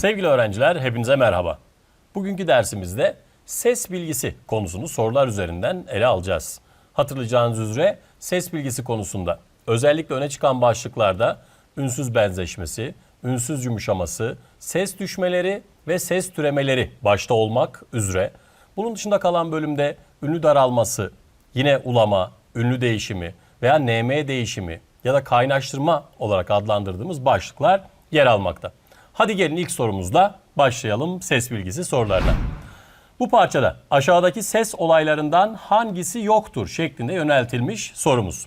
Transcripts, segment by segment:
Sevgili öğrenciler hepinize merhaba. Bugünkü dersimizde ses bilgisi konusunu sorular üzerinden ele alacağız. Hatırlayacağınız üzere ses bilgisi konusunda özellikle öne çıkan başlıklarda ünsüz benzeşmesi, ünsüz yumuşaması, ses düşmeleri ve ses türemeleri başta olmak üzere bunun dışında kalan bölümde ünlü daralması, yine ulama, ünlü değişimi veya NM değişimi ya da kaynaştırma olarak adlandırdığımız başlıklar yer almakta. Hadi gelin ilk sorumuzla başlayalım ses bilgisi sorularına. Bu parçada aşağıdaki ses olaylarından hangisi yoktur şeklinde yöneltilmiş sorumuz.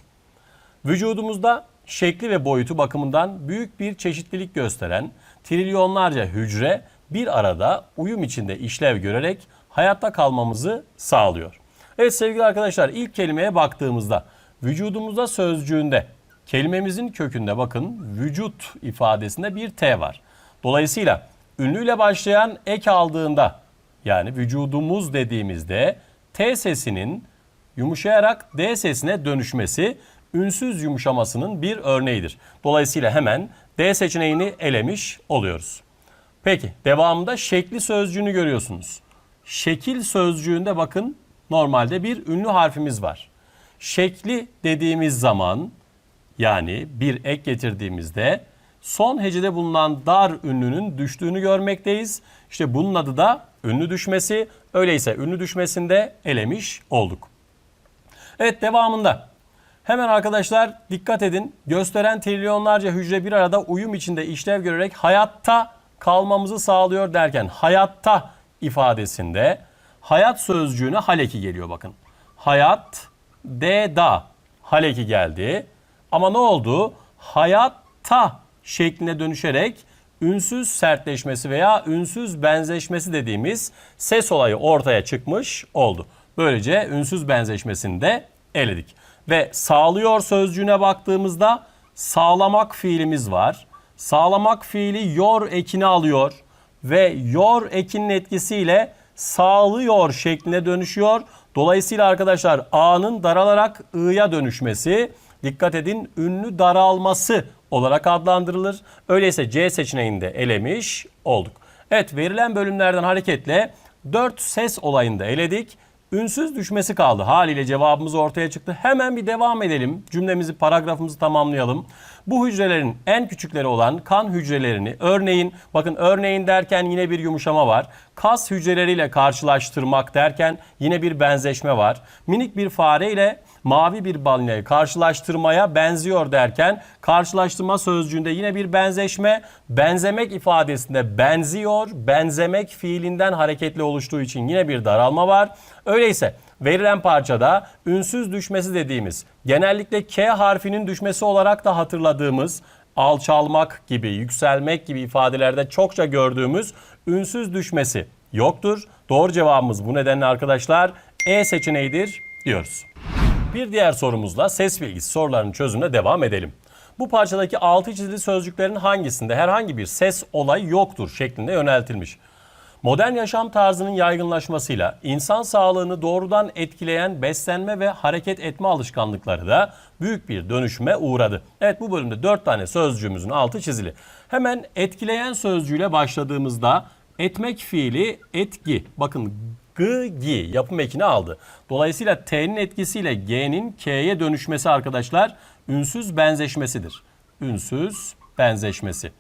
Vücudumuzda şekli ve boyutu bakımından büyük bir çeşitlilik gösteren trilyonlarca hücre bir arada uyum içinde işlev görerek hayatta kalmamızı sağlıyor. Evet sevgili arkadaşlar ilk kelimeye baktığımızda vücudumuzda sözcüğünde kelimemizin kökünde bakın vücut ifadesinde bir T var. Dolayısıyla ünlüyle başlayan ek aldığında yani vücudumuz dediğimizde T sesinin yumuşayarak D sesine dönüşmesi ünsüz yumuşamasının bir örneğidir. Dolayısıyla hemen D seçeneğini elemiş oluyoruz. Peki devamında şekli sözcüğünü görüyorsunuz. Şekil sözcüğünde bakın normalde bir ünlü harfimiz var. Şekli dediğimiz zaman yani bir ek getirdiğimizde son hecede bulunan dar ünlünün düştüğünü görmekteyiz. İşte bunun adı da ünlü düşmesi. Öyleyse ünlü düşmesinde elemiş olduk. Evet devamında. Hemen arkadaşlar dikkat edin. Gösteren trilyonlarca hücre bir arada uyum içinde işlev görerek hayatta kalmamızı sağlıyor derken hayatta ifadesinde hayat sözcüğüne haleki geliyor bakın. Hayat de da haleki geldi. Ama ne oldu? Hayatta şekline dönüşerek ünsüz sertleşmesi veya ünsüz benzeşmesi dediğimiz ses olayı ortaya çıkmış oldu. Böylece ünsüz benzeşmesini de eledik. Ve sağlıyor sözcüğüne baktığımızda sağlamak fiilimiz var. Sağlamak fiili yor ekini alıyor ve yor ekinin etkisiyle sağlıyor şekline dönüşüyor. Dolayısıyla arkadaşlar A'nın daralarak I'ya dönüşmesi dikkat edin ünlü daralması olarak adlandırılır. Öyleyse C seçeneğinde elemiş olduk. Evet verilen bölümlerden hareketle 4 ses olayında eledik. Ünsüz düşmesi kaldı. Haliyle cevabımız ortaya çıktı. Hemen bir devam edelim. Cümlemizi, paragrafımızı tamamlayalım. Bu hücrelerin en küçükleri olan kan hücrelerini örneğin, bakın örneğin derken yine bir yumuşama var. Kas hücreleriyle karşılaştırmak derken yine bir benzeşme var. Minik bir fare ile mavi bir balinayı karşılaştırmaya benziyor derken karşılaştırma sözcüğünde yine bir benzeşme, benzemek ifadesinde benziyor, benzemek fiilinden hareketli oluştuğu için yine bir daralma var. Öyleyse verilen parçada ünsüz düşmesi dediğimiz genellikle K harfinin düşmesi olarak da hatırladığımız alçalmak gibi, yükselmek gibi ifadelerde çokça gördüğümüz ünsüz düşmesi yoktur. Doğru cevabımız bu nedenle arkadaşlar E seçeneğidir diyoruz. Bir diğer sorumuzla ses bilgisi sorularının çözümüne devam edelim. Bu parçadaki altı çizili sözcüklerin hangisinde herhangi bir ses olay yoktur şeklinde yöneltilmiş. Modern yaşam tarzının yaygınlaşmasıyla insan sağlığını doğrudan etkileyen beslenme ve hareket etme alışkanlıkları da büyük bir dönüşüme uğradı. Evet bu bölümde 4 tane sözcüğümüzün altı çizili. Hemen etkileyen sözcüğüyle başladığımızda etmek fiili etki. Bakın g, gi yapım ekini aldı. Dolayısıyla T'nin etkisiyle G'nin K'ye dönüşmesi arkadaşlar ünsüz benzeşmesidir. Ünsüz benzeşmesi.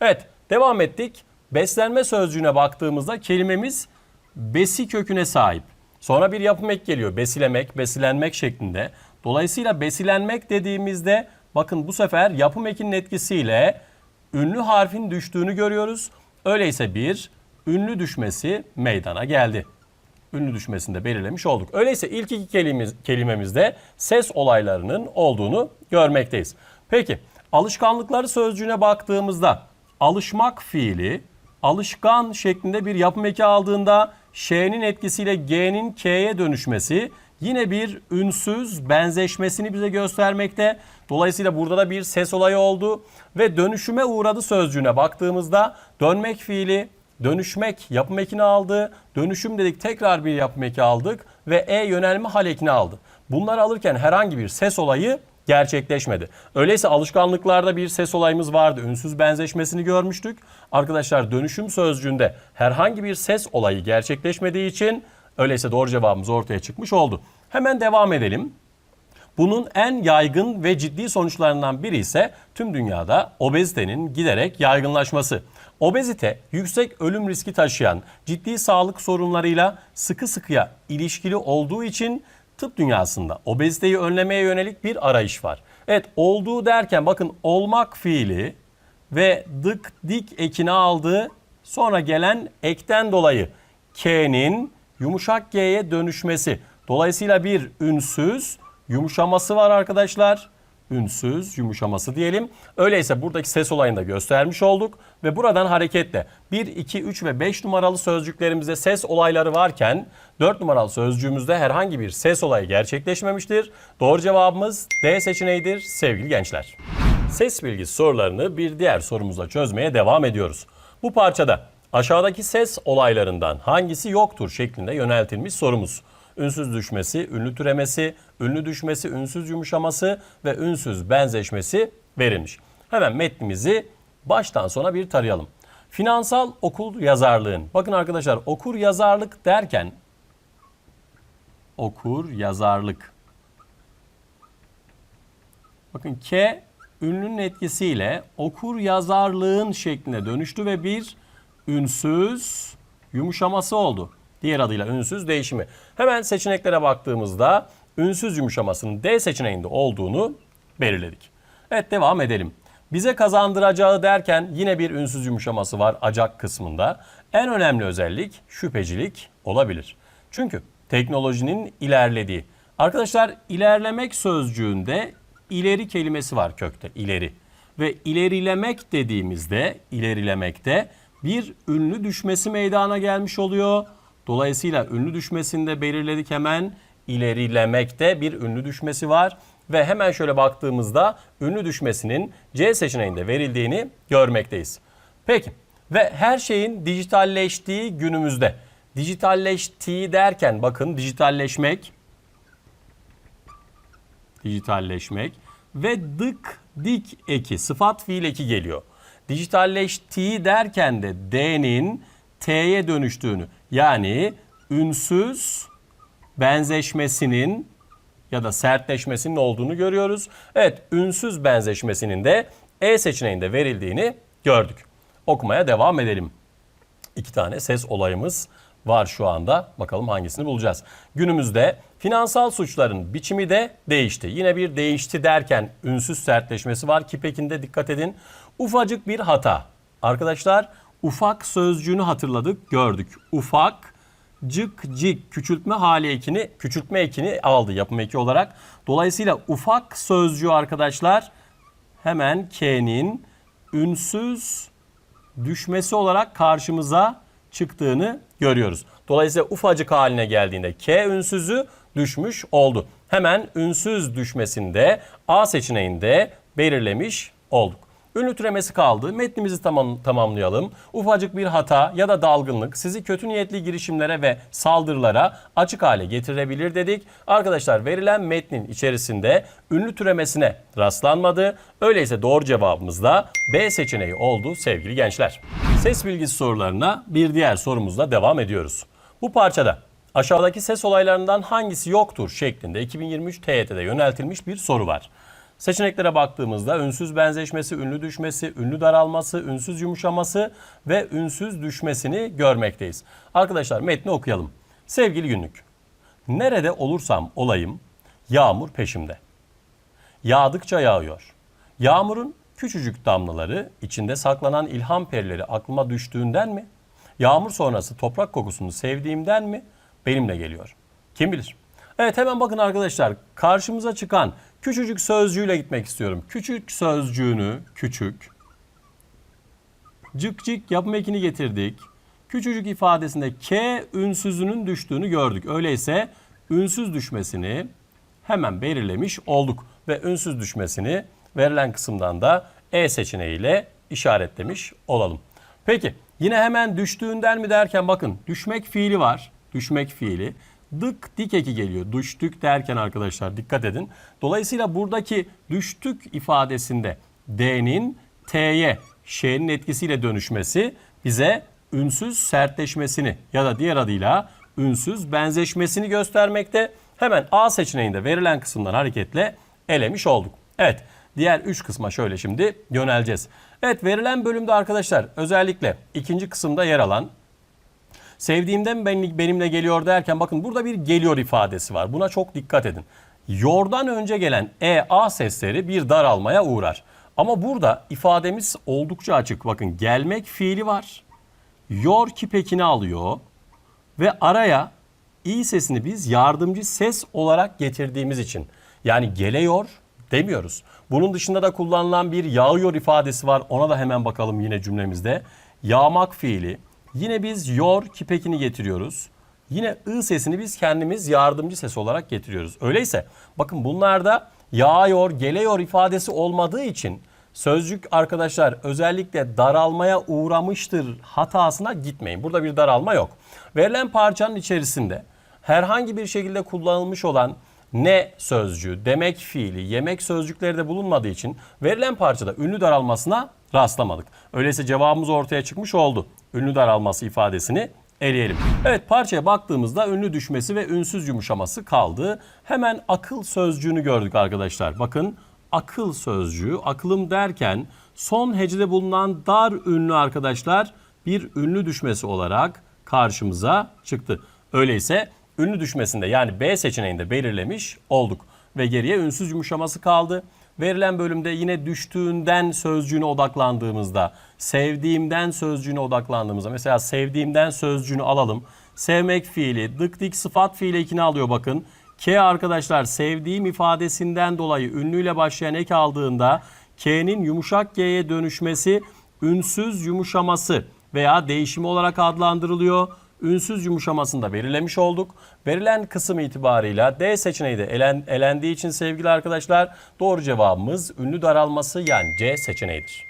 Evet devam ettik. Beslenme sözcüğüne baktığımızda kelimemiz besi köküne sahip. Sonra bir yapım ek geliyor. Besilemek, besilenmek şeklinde. Dolayısıyla besilenmek dediğimizde bakın bu sefer yapım ekinin etkisiyle ünlü harfin düştüğünü görüyoruz. Öyleyse bir ünlü düşmesi meydana geldi. Ünlü düşmesini de belirlemiş olduk. Öyleyse ilk iki kelimemiz, kelimemizde ses olaylarının olduğunu görmekteyiz. Peki alışkanlıkları sözcüğüne baktığımızda alışmak fiili alışkan şeklinde bir yapım eki aldığında Ş'nin etkisiyle G'nin K'ye dönüşmesi yine bir ünsüz benzeşmesini bize göstermekte. Dolayısıyla burada da bir ses olayı oldu ve dönüşüme uğradı sözcüğüne baktığımızda dönmek fiili dönüşmek yapım ekini aldı. Dönüşüm dedik tekrar bir yapım eki aldık ve E yönelme hal ekini aldı. Bunları alırken herhangi bir ses olayı gerçekleşmedi. Öyleyse alışkanlıklarda bir ses olayımız vardı. Ünsüz benzeşmesini görmüştük. Arkadaşlar dönüşüm sözcüğünde herhangi bir ses olayı gerçekleşmediği için öyleyse doğru cevabımız ortaya çıkmış oldu. Hemen devam edelim. Bunun en yaygın ve ciddi sonuçlarından biri ise tüm dünyada obezitenin giderek yaygınlaşması. Obezite yüksek ölüm riski taşıyan ciddi sağlık sorunlarıyla sıkı sıkıya ilişkili olduğu için tıp dünyasında obeziteyi önlemeye yönelik bir arayış var. Evet olduğu derken bakın olmak fiili ve dık dik ekini aldığı sonra gelen ekten dolayı K'nin yumuşak G'ye dönüşmesi. Dolayısıyla bir ünsüz yumuşaması var arkadaşlar. Ünsüz yumuşaması diyelim. Öyleyse buradaki ses olayını da göstermiş olduk. Ve buradan hareketle 1, 2, 3 ve 5 numaralı sözcüklerimizde ses olayları varken 4 numaralı sözcüğümüzde herhangi bir ses olayı gerçekleşmemiştir. Doğru cevabımız D seçeneğidir sevgili gençler. Ses bilgisi sorularını bir diğer sorumuzla çözmeye devam ediyoruz. Bu parçada aşağıdaki ses olaylarından hangisi yoktur şeklinde yöneltilmiş sorumuz. Ünsüz düşmesi, ünlü türemesi, ünlü düşmesi, ünsüz yumuşaması ve ünsüz benzeşmesi verilmiş. Hemen metnimizi baştan sona bir tarayalım. Finansal okul yazarlığın. Bakın arkadaşlar okur yazarlık derken okur yazarlık. Bakın K ünlünün etkisiyle okur yazarlığın şekline dönüştü ve bir ünsüz yumuşaması oldu. Diğer adıyla ünsüz değişimi. Hemen seçeneklere baktığımızda ünsüz yumuşamasının D seçeneğinde olduğunu belirledik. Evet devam edelim. Bize kazandıracağı derken yine bir ünsüz yumuşaması var acak kısmında. En önemli özellik şüphecilik olabilir. Çünkü teknolojinin ilerlediği. Arkadaşlar ilerlemek sözcüğünde ileri kelimesi var kökte ileri. Ve ilerilemek dediğimizde ilerilemekte bir ünlü düşmesi meydana gelmiş oluyor. Dolayısıyla ünlü düşmesini de belirledik hemen. İlerilemekte bir ünlü düşmesi var. Ve hemen şöyle baktığımızda ünlü düşmesinin C seçeneğinde verildiğini görmekteyiz. Peki ve her şeyin dijitalleştiği günümüzde. Dijitalleştiği derken bakın dijitalleşmek, dijitalleşmek ve dık dik eki sıfat fiil eki geliyor. Dijitalleştiği derken de D'nin T'ye dönüştüğünü yani ünsüz benzeşmesinin ya da sertleşmesinin olduğunu görüyoruz. Evet ünsüz benzeşmesinin de E seçeneğinde verildiğini gördük. Okumaya devam edelim. İki tane ses olayımız var şu anda. Bakalım hangisini bulacağız. Günümüzde finansal suçların biçimi de değişti. Yine bir değişti derken ünsüz sertleşmesi var. Kipekinde dikkat edin. Ufacık bir hata. Arkadaşlar ufak sözcüğünü hatırladık, gördük. Ufak, cık, cik küçültme hali ekini, küçültme ekini aldı yapım eki olarak. Dolayısıyla ufak sözcüğü arkadaşlar hemen K'nin ünsüz düşmesi olarak karşımıza çıktığını görüyoruz. Dolayısıyla ufacık haline geldiğinde K ünsüzü düşmüş oldu. Hemen ünsüz düşmesinde A seçeneğinde belirlemiş olduk. Ünlü türemesi kaldı. Metnimizi tamam, tamamlayalım. Ufacık bir hata ya da dalgınlık sizi kötü niyetli girişimlere ve saldırılara açık hale getirebilir dedik. Arkadaşlar verilen metnin içerisinde ünlü türemesine rastlanmadı. Öyleyse doğru cevabımız da B seçeneği oldu sevgili gençler. Ses bilgisi sorularına bir diğer sorumuzla devam ediyoruz. Bu parçada aşağıdaki ses olaylarından hangisi yoktur şeklinde 2023 TYT'de yöneltilmiş bir soru var. Seçeneklere baktığımızda ünsüz benzeşmesi, ünlü düşmesi, ünlü daralması, ünsüz yumuşaması ve ünsüz düşmesini görmekteyiz. Arkadaşlar metni okuyalım. Sevgili günlük. Nerede olursam olayım yağmur peşimde. Yağdıkça yağıyor. Yağmurun küçücük damlaları içinde saklanan ilham perileri aklıma düştüğünden mi? Yağmur sonrası toprak kokusunu sevdiğimden mi? Benimle geliyor. Kim bilir? Evet hemen bakın arkadaşlar karşımıza çıkan küçücük sözcüğüyle gitmek istiyorum. Küçük sözcüğünü küçük cık cık yapım ekini getirdik. Küçücük ifadesinde K ünsüzünün düştüğünü gördük. Öyleyse ünsüz düşmesini hemen belirlemiş olduk. Ve ünsüz düşmesini verilen kısımdan da E seçeneğiyle işaretlemiş olalım. Peki yine hemen düştüğünden mi derken bakın düşmek fiili var. Düşmek fiili. Dık dik eki geliyor. Düştük derken arkadaşlar dikkat edin. Dolayısıyla buradaki düştük ifadesinde D'nin T'ye Ş'nin etkisiyle dönüşmesi bize ünsüz sertleşmesini ya da diğer adıyla ünsüz benzeşmesini göstermekte. Hemen A seçeneğinde verilen kısımdan hareketle elemiş olduk. Evet diğer 3 kısma şöyle şimdi yöneleceğiz. Evet verilen bölümde arkadaşlar özellikle ikinci kısımda yer alan Sevdiğimden ben, benimle geliyor derken bakın burada bir geliyor ifadesi var. Buna çok dikkat edin. Yordan önce gelen e, a sesleri bir daralmaya uğrar. Ama burada ifademiz oldukça açık. Bakın gelmek fiili var. Yor kipekini alıyor ve araya i sesini biz yardımcı ses olarak getirdiğimiz için yani geliyor demiyoruz. Bunun dışında da kullanılan bir yağıyor ifadesi var. Ona da hemen bakalım yine cümlemizde. Yağmak fiili. Yine biz yor kipekini getiriyoruz. Yine ı sesini biz kendimiz yardımcı ses olarak getiriyoruz. Öyleyse bakın bunlarda yağıyor, geliyor ifadesi olmadığı için sözcük arkadaşlar özellikle daralmaya uğramıştır hatasına gitmeyin. Burada bir daralma yok. Verilen parçanın içerisinde herhangi bir şekilde kullanılmış olan ne sözcüğü, demek fiili, yemek sözcükleri de bulunmadığı için verilen parçada ünlü daralmasına rastlamadık. Öyleyse cevabımız ortaya çıkmış oldu. Ünlü daralması ifadesini eleyelim. Evet parçaya baktığımızda ünlü düşmesi ve ünsüz yumuşaması kaldı. Hemen akıl sözcüğünü gördük arkadaşlar. Bakın akıl sözcüğü, akılım derken son hecede bulunan dar ünlü arkadaşlar bir ünlü düşmesi olarak karşımıza çıktı. Öyleyse ünlü düşmesinde yani B seçeneğinde belirlemiş olduk. Ve geriye ünsüz yumuşaması kaldı. Verilen bölümde yine düştüğünden sözcüğüne odaklandığımızda, sevdiğimden sözcüğüne odaklandığımızda, mesela sevdiğimden sözcüğünü alalım. Sevmek fiili, dık dik sıfat fiili ekini alıyor bakın. K arkadaşlar sevdiğim ifadesinden dolayı ünlüyle başlayan ek aldığında K'nin yumuşak G'ye dönüşmesi ünsüz yumuşaması veya değişimi olarak adlandırılıyor. Ünsüz yumuşamasını da belirlemiş olduk. Verilen kısım itibarıyla D seçeneği de elen, elendiği için sevgili arkadaşlar doğru cevabımız ünlü daralması yani C seçeneğidir.